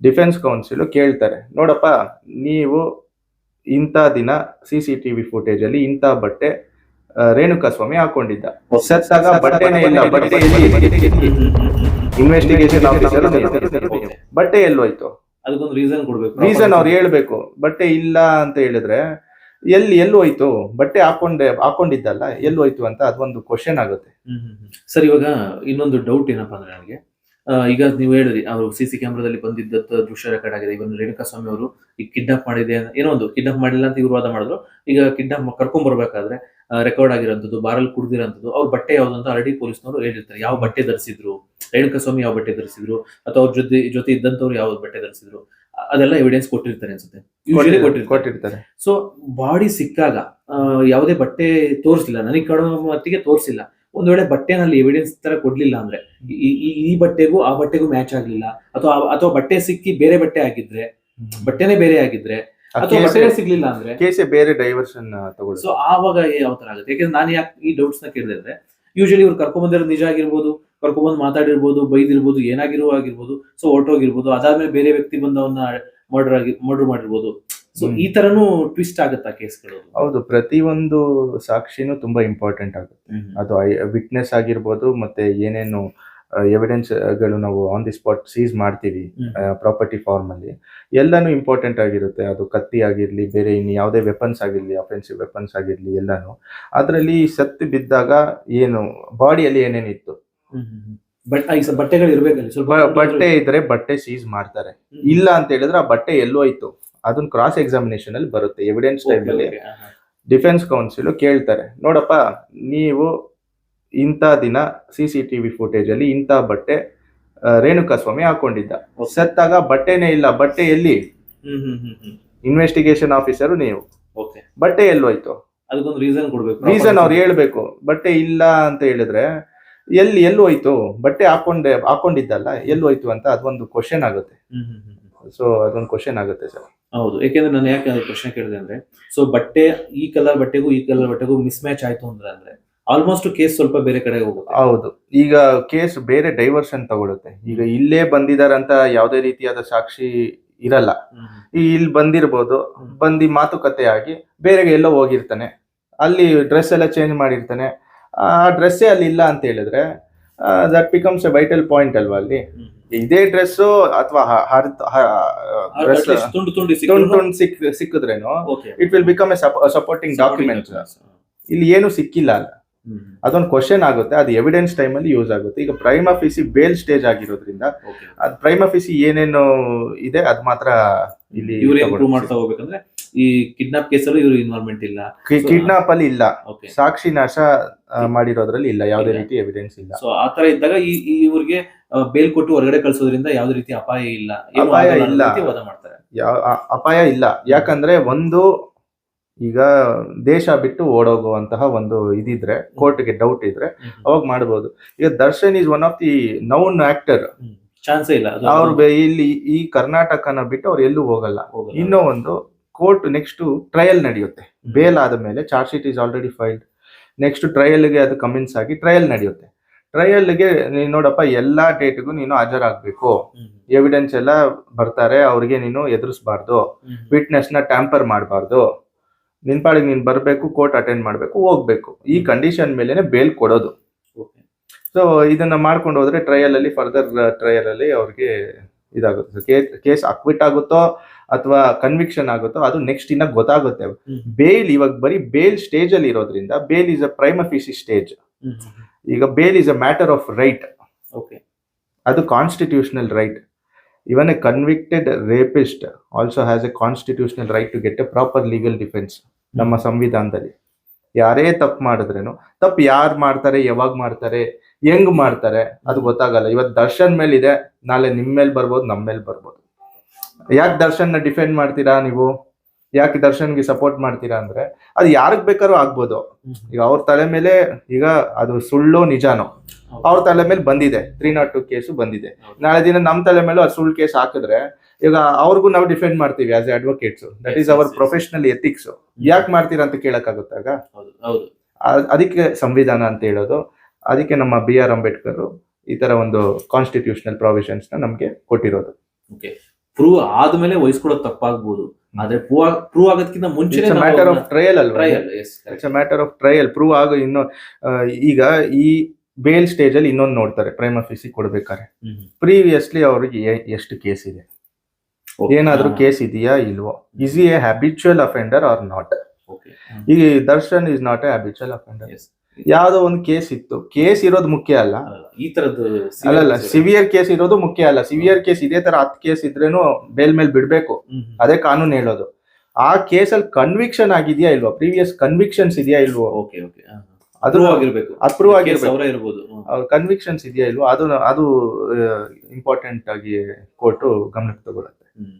Defence counsel ಕೇಳ್ತಾರೆ. ನೋಡಪ್ಪ ನೀವು ಇಂಥ ದಿನ C C T V footage ಅಲ್ಲಿ ಇಂಥ ಬಟ್ಟೆ ರೇಣುಕಾಸ್ವಾಮಿ ರೇಣುಕಾ ಸ್ವಾಮಿ ಹಾಕೊಂಡಿದ್ದ ಸತ್ತಾಗ ಬಟ್ಟೆನೇ ಇಲ್ಲ ಬಟ್ಟೆ ಇನ್ವೆಸ್ಟಿಗೇಷನ್ ಆಫೀಸರ್ ಬಟ್ಟೆ ಎಲ್ಲೋಯ್ತು. ಅದಕ್ಕೊಂದು ರೀಸನ್ ಕೊಡ್ಬೇಕು. ರೀಸನ್ ಅವ್ರು ಹೇಳ್ಬೇಕು. ಬಟ್ಟೆ ಇಲ್ಲ ಅಂತ ಹೇಳಿದ್ರೆ ಎಲ್ಲಿ ಎಲ್ಲಿ ಹೋಯ್ತು ಬಟ್ಟೆ ಹಾಕೊಂಡೆ ಹಾಕೊಂಡಿದ್ದಲ್ಲ ಎಲ್ಲಿ ಹೋಯ್ತು ಅಂತ ಅದೊಂದು ಕ್ವಶನ್ ಆಗುತ್ತೆ. ಸರ್ ಇವಾಗ ಇನ್ನೊಂದು ಡೌಟ್ ಏನಪ್ಪಾ ಅಂದ್ರೆ ನನಗೆ ಈಗ ನೀವು ಹೇಳಿದ್ರಿ ಅವರು ಸಿ ಸಿ ಕ್ಯಾಮ್ರಾದಲ್ಲಿ ಬಂದಿದ್ದ ದೃಶ್ಯ ರೆಕಾರ್ಡ್ ಆಗಿದೆ. ಇವನ್ ರೇಣುಕಾ ಸ್ವಾಮಿ ಅವರು ಈಗ ಕಿಡ್ನಾಪ್ ಮಾಡಿದೆ ಏನೋ ಒಂದು ಕಿಡ್ನಾಪ್ ಮಾಡಿಲ್ಲ ಅಂತ ಇವರು ವಾದ ಮಾಡಿದ್ರು. ಈಗ ಕಿಡ್ನಾಪ್ ಕರ್ಕೊಂಡ್ ಬರ್ಬೇಕಾದ್ರೆ ರೆಕಾರ್ಡ್ ಆಗಿರೋಂಥದ್ದು ಬಾರಲ್ ಕುಡ್ದಿರೋಂಥದ್ದು ಅವ್ರ ಬಟ್ಟೆ ಯಾವ್ದು ಅಂತ ಆಲ್ರೆಡಿ ಪೊಲೀಸ್ನವರು ಹೇಳಿರ್ತಾರೆ. ಯಾವ ಬಟ್ಟೆ ಧರಿಸಿದ್ರು ರೇಣುಕಾ ಸ್ವಾಮಿ ಯಾವ ಬಟ್ಟೆ ಧರಿಸಿದ್ರು ಅಥವಾ ಅವ್ರ ಜೊತೆ ಜೊತೆ ಇದ್ದಂತವ್ರು ಯಾವ ಬಟ್ಟೆ ಧರಿಸಿದ್ರು ಅದೆಲ್ಲ ಎವಿಡೆನ್ಸ್ ಕೊಟ್ಟಿರ್ತಾರೆ ಅನ್ಸುತ್ತೆ. ಕೊಟ್ಟಿರ್ತಾರೆ. ಸೊ ಬಾಡಿ ಸಿಕ್ಕಾಗ ಯಾವುದೇ ಬಟ್ಟೆ ತೋರಿಸಿಲ್ಲ ನನಗೆ ಕಡಿಮೆ ಮತ್ತಿಗೆ ತೋರಿಸಿಲ್ಲ. ಒಂದ್ ವೇಳೆ ಬಟ್ಟೆನಲ್ಲಿ ಎವಿಡೆನ್ಸ್ ತರ ಕೊಡ್ಲಿಲ್ಲ ಅಂದ್ರೆ ಈ- ಬಟ್ಟೆಗೂ ಆ ಬಟ್ಟೆಗೂ ಮ್ಯಾಚ್ ಆಗ್ಲಿಲ್ಲ. ಅಥವಾ ಅಥವಾ ಬಟ್ಟೆ ಸಿಕ್ಕಿ ಬೇರೆ ಬಟ್ಟೆ ಆಗಿದ್ರೆ ಬಟ್ಟೆನೆ ಬೇರೆ ಆಗಿದ್ರೆ ಅಥವಾ ಬಟ್ಟೆ ಸಿಗ್ಲಿಲ್ಲ ಅಂದ್ರೆ ಕೇಸೆ ಬೇರೆ ಡೈವರ್ಷನ್ ತಗೊಳ್ಳಿ ಸೊ ಆವಾಗ ಯಾವ ತರ ಆಗುತ್ತೆ? ಯಾಕಂದ್ರೆ ನಾನು ಯಾಕೆ ಈ ಡೌಟ್ಸ್ನ ಕೇಳಿದೆ ಅಂದ್ರೆ ಯೂಶಲಿ ಇವ್ರು ಕರ್ಕೊಂಡ್ ಬಂದಿರೋದು ನಿಜ ಆಗಿರ್ಬೋದು ಕರ್ಕೊಂಬಂದು ಮಾತಾಡಿರ್ಬೋದು ಬೈದಿರ್ಬೋದು ಏನಾಗಿರುವ ಆಗಿರ್ಬೋದು ಸೊ ಹೊರಟೋಗಿರ್ಬೋದು ಅದಾದ್ಮೇಲೆ ಬೇರೆ ವ್ಯಕ್ತಿ ಬಂದು ಅವನ್ನ ಮರ್ಡರ್ ಆಗಿ ಮರ್ಡರ್ ಮಾಡಿರ್ಬೋದು. ಸೊ ಈ ತರನು ಟ್ವಿಸ್ಟ್ ಆಗುತ್ತಾ ಕೇಸ್ಗಳು ಹೌದು ಪ್ರತಿಯೊಂದು ಸಾಕ್ಷಿನೂ ತುಂಬಾ ಇಂಪಾರ್ಟೆಂಟ್ ಆಗುತ್ತೆ. ಅದು ವಿಟ್ನೆಸ್ ಆಗಿರ್ಬೋದು ಮತ್ತೆ ಏನೇನು ಎವಿಡೆನ್ಸ್ಗಳು ನಾವು ಆನ್ ದಿ ಸ್ಪಾಟ್ ಸೀಸ್ ಮಾಡ್ತೀವಿ ಪ್ರಾಪರ್ಟಿ ಫಾರ್ಮ್ ಅಲ್ಲಿ ಎಲ್ಲಾನು ಇಂಪಾರ್ಟೆಂಟ್ ಆಗಿರುತ್ತೆ. ಅದು ಕತ್ತಿ ಆಗಿರ್ಲಿ ಬೇರೆ ಇನ್ನು ಯಾವುದೇ ವೆಪನ್ಸ್ ಆಗಿರ್ಲಿ ಅಫೆನ್ಸಿವ್ ವೆಪನ್ಸ್ ಆಗಿರ್ಲಿ ಎಲ್ಲಾನು. ಅದರಲ್ಲಿ ಸತ್ತು ಬಿದ್ದಾಗ ಏನು ಬಾಡಿಯಲ್ಲಿ ಏನೇನಿತ್ತು? ಬಟ್ಟೆಗಳು ಇರ್ಬೇಕಲ್ಲಿ ಸ್ವಲ್ಪ ಬಟ್ಟೆ ಇದ್ರೆ ಬಟ್ಟೆ ಸೀಸ್ ಮಾಡ್ತಾರೆ. ಇಲ್ಲ ಅಂತ ಹೇಳಿದ್ರೆ ಆ ಬಟ್ಟೆ ಎಲ್ಲೋಯ್ತು. ಅದನ್ನ ಕ್ರಾಸ್ ಎಕ್ಸಾಮಿನೇಷನ್ ಅಲ್ಲಿ ಬರುತ್ತೆ ಎವಿಡೆನ್ಸ್ ಟೈಮಲ್ಲಿ ಅಲ್ಲಿ. ಡಿಫೆನ್ಸ್ ಕೌನ್ಸಿಲ್ ಕೇಳ್ತಾರೆ ನೋಡಪ್ಪ ನೀವು ಇಂಥ ದಿನ C C T V footage ಅಲ್ಲಿ ಇಂಥ ಬಟ್ಟೆ ರೇಣುಕಾಸ್ವಾಮಿ ರೇಣುಕಾ ಸ್ವಾಮಿ ಹಾಕೊಂಡಿದ್ದ. ಸತ್ತಾಗ ಬಟ್ಟೆನೇ ಇಲ್ಲ ಬಟ್ಟೆ ಎಲ್ಲಿ? ಇನ್ವೆಸ್ಟಿಗೇಷನ್ ಆಫೀಸರ್ ನೀವು. ಓಕೆ ಬಟ್ಟೆ ಎಲ್ಲೋಯ್ತು? ಅದಕ್ಕೊಂದು ರೀಸನ್ ಕೊಡ್ಬೇಕು. ರೀಸನ್ ಅವ್ರು ಹೇಳ್ಬೇಕು ಬಟ್ಟೆ ಇಲ್ಲ ಅಂತ ಹೇಳಿದ್ರೆ ಎಲ್ಲಿ ಎಲ್ಲೋಯ್ತು ಬಟ್ಟೆ ಹಾಕೊಂಡೆ ಹಾಕೊಂಡಿದ್ದಲ್ಲ ಎಲ್ಲೋಯ್ತು ಅಂತ ಅದೊಂದು ಕ್ವಶನ್ ಆಗುತ್ತೆ. ಸೊ ಅದೊಂದು ಕ್ವಶನ್ ಆಗುತ್ತೆ ಸರ್ ಹೌದು. ಯಾಕೆಂದ್ರೆ ನಾನು ಯಾಕೆ ಅದು ಪ್ರಶ್ನೆ ಕೇಳಿದೆ ಅಂದ್ರೆ ಸೊ ಬಟ್ಟೆ ಈ ಕಲರ್ ಬಟ್ಟೆಗೂ ಈ ಕಲರ್ ಬಟ್ಟೆಗೂ ಮಿಸ್ ಮ್ಯಾಚ್ ಆಯ್ತು ಅಂದ್ರೆ ಅಂದ್ರೆ ಆಲ್ಮೋಸ್ಟ್ ಕೇಸ್ ಸ್ವಲ್ಪ ಬೇರೆ ಕಡೆ ಹೋಗುತ್ತೆ. ಹೌದು. ಈಗ ಕೇಸ್ ಬೇರೆ ಡೈವರ್ಷನ್ ತಗೊಳುತ್ತೆ. ಈಗ ಇಲ್ಲೇ ಬಂದಿದಾರಂತ ಯಾವುದೇ ರೀತಿಯಾದ ಸಾಕ್ಷಿ ಇರಲ್ಲ. ಈ ಇಲ್ಲಿ ಬಂದಿರ್ಬೋದು ಬಂದು ಮಾತುಕತೆ ಆಗಿ ಬೇರೆ ಎಲ್ಲೋ ಹೋಗಿರ್ತಾನೆ. ಅಲ್ಲಿ ಡ್ರೆಸ್ ಎಲ್ಲ ಚೇಂಜ್ ಮಾಡಿರ್ತಾನೆ. ಆ ಡ್ರೆಸ್ಸೇ ಅಲ್ಲಿ ಇಲ್ಲ ಅಂತ ಹೇಳಿದ್ರೆ that becomes a vital point ಅಲ್ವಾ ಅಲ್ಲಿ. ಇದೇ ಡ್ರೆಸ್ ಅಥವಾ ತುಂಡು ತುಂಡು ತುಂಡ್ ತುಂಡ್ ಸಿಕ್ ಸಿಕ್ಕಿದ್ರೇನು? It will become a supporting document ಇಲ್ಲಿ ಏನು ಸಿಕ್ಕಿಲ್ಲ ಅಲ್ಲ. ಅದೊಂದು ಕ್ವಶನ್ ಆಗುತ್ತೆ ಅದು ಎವಿಡೆನ್ಸ್ ಟೈಮ್ ಅಲ್ಲಿ ಯೂಸ್ ಆಗುತ್ತೆ. ಈಗ ಪ್ರೈಮ್ ಆಫೀಸಿ ಬೇಲ್ ಸ್ಟೇಜ್ ಆಗಿರೋದ್ರಿಂದ ಅದ್ ಪ್ರೈಮ್ ಆಫೀಸಿ ಏನೇನು ಇದೆ ಅದು ಮಾತ್ರ ಇಲ್ಲಿ ಮಾಡ್ತಾ ಹೋಗ್ಬೇಕಂದ್ರೆ ಈ ಕಿಡ್ನಾಪ್ ಕೇಸಲ್ಲೂ ಇವರು ಇನ್ವಾಲ್ವ್ಮೆಂಟ್ ಇಲ್ಲ. ಕಿಡ್ನಾಪ್ ಅಲ್ಲಿ ಇಲ್ಲ. ಸಾಕ್ಷಿ ನಾಶ ಮಾಡಿರೋದ್ರಲ್ಲಿ ಇಲ್ಲ. ಯಾವುದೇ ರೀತಿ ಎವಿಡೆನ್ಸ್ ಇಲ್ಲ. ಸೊ ಆ ತರ ಇದ್ದಾಗ ಈ ಇವರಿಗೆ ಬೇಲ್ ಕೊಟ್ಟು ಹೊರಗಡೆ ಕಳಿಸೋದ್ರಿಂದ ಯಾವುದೇ ರೀತಿ ಅಪಾಯ ಇಲ್ಲ. ಅಪಾಯ ಇಲ್ಲ. ಮಾಡ್ತಾರೆ. ಅಪಾಯ ಇಲ್ಲ. ಯಾಕಂದ್ರೆ ಒಂದು ಈಗ ದೇಶ ಬಿಟ್ಟು ಓಡೋಗುವಂತಹ ಒಂದು ಇದಿದ್ರೆ ಕೋರ್ಟ್ಗೆ ಡೌಟ್ ಇದ್ರೆ ಅವಾಗ ಮಾಡಬಹುದು ಈಗ Darshan is one of the known actor ಚಾನ್ಸೇ ಇಲ್ಲ. ಅವ್ರು ಇಲ್ಲಿ ಈ ಕರ್ನಾಟಕನ ಬಿಟ್ಟು ಅವ್ರು ಎಲ್ಲೂ ಹೋಗಲ್ಲ. ಹೋಗಲ್ಲ. ಇನ್ನೂ ಒಂದು ಕೋರ್ಟ್ ನೆಕ್ಸ್ಟ್ ಟ್ರಯಲ್ ನಡೆಯುತ್ತೆ. ಬೇಲ್ ಆದ ಮೇಲೆ charge sheet is already filed next ಟ್ರಯಲ್ಗೆ ಅದು ಕಮೆನ್ಸ್ ಆಗಿ ಟ್ರಯಲ್ ನಡೆಯುತ್ತೆ. ಟ್ರಯಲ್ಗೆ ನೀನು ನೋಡಪ್ಪ ಎಲ್ಲಾ ಡೇಟ್ಗೂ ನೀನು ಹಾಜರಾಗಬೇಕು. ಎವಿಡೆನ್ಸ್ ಎಲ್ಲ ಬರ್ತಾರೆ ಅವ್ರಿಗೆ ನೀನು ಎದುರಿಸಬಾರ್ದು. ವಿಟ್ನೆಸ್ನ ಟ್ಯಾಂಪರ್ ಮಾಡಬಾರ್ದು. ನಿನ್ ಪಾಡಿಗೆ ನೀನು ಬರಬೇಕು ಕೋರ್ಟ್ ಅಟೆಂಡ್ ಮಾಡಬೇಕು ಹೋಗ್ಬೇಕು. ಈ ಕಂಡೀಷನ್ ಮೇಲೆನೆ ಬೇಲ್ ಕೊಡೋದು. ಸೊ ಇದನ್ನ ಮಾಡ್ಕೊಂಡು ಹೋದ್ರೆ ಟ್ರಯಲ್ ಅಲ್ಲಿ ಫರ್ದರ್ ಟ್ರಯಲ್ ಅಲ್ಲಿ ಅವ್ರಿಗೆ ಇದಾಗುತ್ತೆ. ಕೇಸ್ ಅಕ್ವಿಟ್ ಆಗುತ್ತೋ ಅಥವಾ ಕನ್ವಿಕ್ಷನ್ ಆಗುತ್ತೋ ಅದು ನೆಕ್ಸ್ಟ್ ಇನ್ನ ಗೊತ್ತಾಗುತ್ತೆ. ಬೇಲ್ ಇವಾಗ ಬರೀ ಬೇಲ್ ಸ್ಟೇಜ್ ಅಲ್ಲಿ ಇರೋದ್ರಿಂದ bail is a prima facie stage ಈಗ bail is a matter of right okay ಅದು constitutional right even a convicted rapist also has a constitutional right to get a proper legal defence ನಮ್ಮ ಸಂವಿಧಾನದಲ್ಲಿ. ಯಾರೇ ತಪ್ಪು ಮಾಡಿದ್ರೇನು ತಪ್ಪು ಯಾರು ಮಾಡ್ತಾರೆ ಯಾವಾಗ ಮಾಡ್ತಾರೆ ಹೆಂಗ್ ಮಾಡ್ತಾರೆ ಅದು ಗೊತ್ತಾಗಲ್ಲ. ಇವತ್ತು ದರ್ಶನ್ ಮೇಲೆ ಇದೆ ನಾಳೆ ನಿಮ್ ಮೇಲೆ ಬರ್ಬೋದು ನಮ್ಮ ಮೇಲೆ ಬರ್ಬೋದು. ಯಾಕೆ ದರ್ಶನ್ನ ಡಿಫೆಂಡ್ ಮಾಡ್ತೀರಾ ನೀವು? ಯಾಕೆ ದರ್ಶನ್ಗೆ ಸಪೋರ್ಟ್ ಮಾಡ್ತೀರಾ ಅಂದ್ರೆ ಅದು ಯಾರಿಗೆ ಬೇಕಾದ್ರೂ ಆಗ್ಬೋದು. ಈಗ ಅವ್ರ ತಲೆ ಮೇಲೆ ಈಗ ಅದು ಸುಳ್ಳು ನಿಜಾನೋ ಅವ್ರ ತಲೆ ಮೇಲೆ ಬಂದಿದೆ ತ್ರೀ ನಾಟ್ ಟು ಕೇಸು ಬಂದಿದೆ. ನಾಳೆ ದಿನ ನಮ್ಮ ತಲೆ ಮೇಲೂ ಅದು ಸುಳ್ಳು ಕೇಸ್ ಹಾಕಿದ್ರೆ ಈಗ ಅವ್ರಿಗೂ ನಾವು ಡಿಫೆಂಡ್ ಮಾಡ್ತೀವಿ as a advocates that is our. Professional ethics ಯಾಕೆ ಮಾಡ್ತೀರಾ ಅಂತ ಕೇಳಕ್ಕಾಗುತ್ತಾಗ ಅದಕ್ಕೆ ಸಂವಿಧಾನ ಅಂತ ಹೇಳೋದು ಅದಕ್ಕೆ ನಮ್ಮ ಬಿ ಆರ್ ಅಂಬೇಡ್ಕರ್ ಈ ತರ ಒಂದು ಕಾನ್ಸ್ಟಿಟ್ಯೂಷನಲ್ ಪ್ರಾವಿಷನ್ಸ್ನ ನಮ್ಗೆ ಕೊಟ್ಟಿರೋದು. ಪ್ರೂವ್ ಆದ್ಮೇಲೆ ವಹಿಸ್ಕೊಳ್ಳೋದು ತಪ್ಪಾಗ್ಬೋದು. ಆದ್ರೆ ಪ್ರೂವ್ ಆಗೋದಕ್ಕಿಂತ ಮುಂಚೆ ಮ್ಯಾಟರ್ ಆಫ್ ಟ್ರಯಲ್ ಅಲ್ವಾ? It's a matter of trial prove ಆಗೋ ಇನ್ನು ಈಗ ಈ ಬೇಲ್ ಸ್ಟೇಜ್ ಅಲ್ಲಿ ಇನ್ನೊಂದು ನೋಡ್ತಾರೆ ಪ್ರೈಮ್ ಆಫೀಸಿಗೆ ಕೊಡ್ಬೇಕಾರೆ. ಪ್ರೀವಿಯಸ್ಲಿ ಅವ್ರಿಗೆ ಎಷ್ಟು ಕೇಸ್ ಇದೆ? ಏನಾದ್ರೂ ಕೇಸ್ ಇದೆಯಾ ಇಲ್ವೋ? Is a habitual offender or not ಈ Darshan is not a habitual offender. ಯಾವ್ದೋ ಒಂದು ಕೇಸ್ ಇತ್ತು. ಕೇಸ್ ಇರೋದು ಮುಖ್ಯ ಅಲ್ಲ. ಈ ತರದ್ದು ಅಲ್ಲಲ್ಲ ಸಿವಿಯರ್ ಕೇಸ್ ಇರೋದು ಮುಖ್ಯ ಅಲ್ಲ. ಸಿವಿಯರ್ ಕೇಸ್ ಇದೇ ತರ ಹತ್ತು ಕೇಸ್ ಇದ್ರೇನು ಬೇಲ್ ಮೇಲೆ ಬಿಡ್ಬೇಕು. ಅದೇ ಕಾನೂನು ಹೇಳೋದು. ಆ ಕೇಸಲ್ಲಿ ಕನ್ವಿಕ್ಷನ್ ಆಗಿದೆಯಾ ಇಲ್ವೋ? ಪ್ರೀವಿಯಸ್ ಕನ್ವಿಕ್ಷನ್ಸ್ ಇದೆಯಾ ಇಲ್ವೋ? ಓಕೆ ಓಕೆ ಅದ್ರೂ ಅದು ಆಗಿರ್ಬೇಕು. ಅಪ್ರೂವ್ ಆಗಿರ್ಬೇಕು. ಅವರ ಇರ್ಬೋದು. ಕನ್ವಿಕ್ಷನ್ಸ್ ಇದೆಯಾ ಇಲ್ವೋ? ಅದು ಅದು ಇಂಪಾರ್ಟೆಂಟ್ ಆಗಿ ಕೋರ್ಟು ಗಮನಕ್ಕೆ ತಗೊಳುತ್ತೆ Mm.